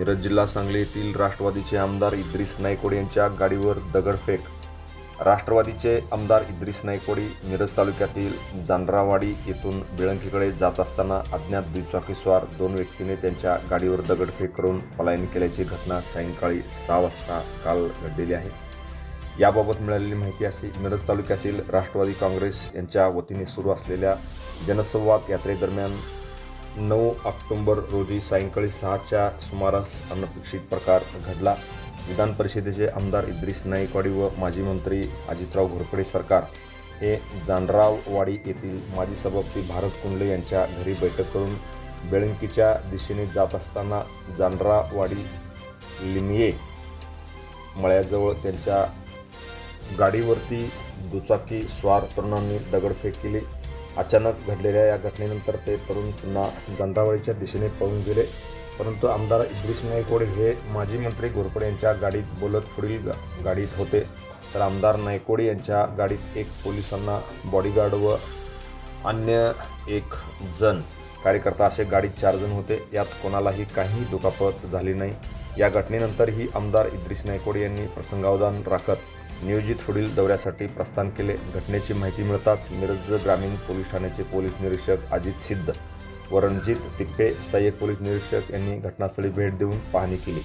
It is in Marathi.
मिरज जिल्हा सांगली येथील राष्ट्रवादीचे आमदार इद्रिस नायकोड यांच्या गाडीवर दगडफेक. राष्ट्रवादीचे आमदार इद्रिस नायकोडी मिरज तालुक्यातील जानरावाडी येथून बिळंकीकडे जात असताना अज्ञात दुचाकीस्वार दोन व्यक्तीने त्यांच्या गाडीवर दगडफेक करून पलायन केल्याची घटना सायंकाळी सहा वाजता काल घडलेली आहे. याबाबत मिळालेली माहिती अशी मिरज तालुक्यातील राष्ट्रवादी काँग्रेस यांच्या वतीने सुरू असलेल्या जनसंवाद यात्रेदरम्यान नऊ ऑक्टोंबर रोजी सायंकाळी सहाच्या सुमारास अनपेक्षित प्रकार घडला. विधान परिषदेचे आमदार इद्रिस नाईकवाडी व माजी मंत्री अजितराव घोरपडे सरकार हे जानराववाडी येथील माजी सभापती भारत कुंडले यांच्या घरी बैठक करून बेळंकीच्या दिशेने जात असताना जानरावाडी लिमिये मळ्याजवळ त्यांच्या गाडीवरती दुचाकी स्वार तरुणांनी दगडफेक केली. अचानक घडलेल्या या घटनेनंतर ते तरुण पुन्हा जानरावाडीच्या दिशेने पळून गेले. परंतु आमदार इद्रिस नायकोड हे माजी मंत्री घोरपडे यांच्या गाडीत बोलत पुढील गा गाडीत होते. तर आमदार नायकोडे यांच्या गाडीत एक पोलिसांना बॉडीगार्ड व अन्य एक जण कार्यकर्ता असे गाडीत चार जण होते. यात कोणालाही काही दुखापत झाली नाही. या घटनेनंतरही आमदार इद्रिश नायकोडे यांनी प्रसंगावधान राखत नियोजित होडील दौऱ्यासाठी प्रस्थान केले. घटनेची माहिती मिळताच मिरज ग्रामीण पोलीस ठाण्याचे पोलीस निरीक्षक अजित सिद्ध व रणजित तिप्पे सहाय्यक पोलीस निरीक्षक यांनी घटनास्थळी भेट देऊन पाहणी केली.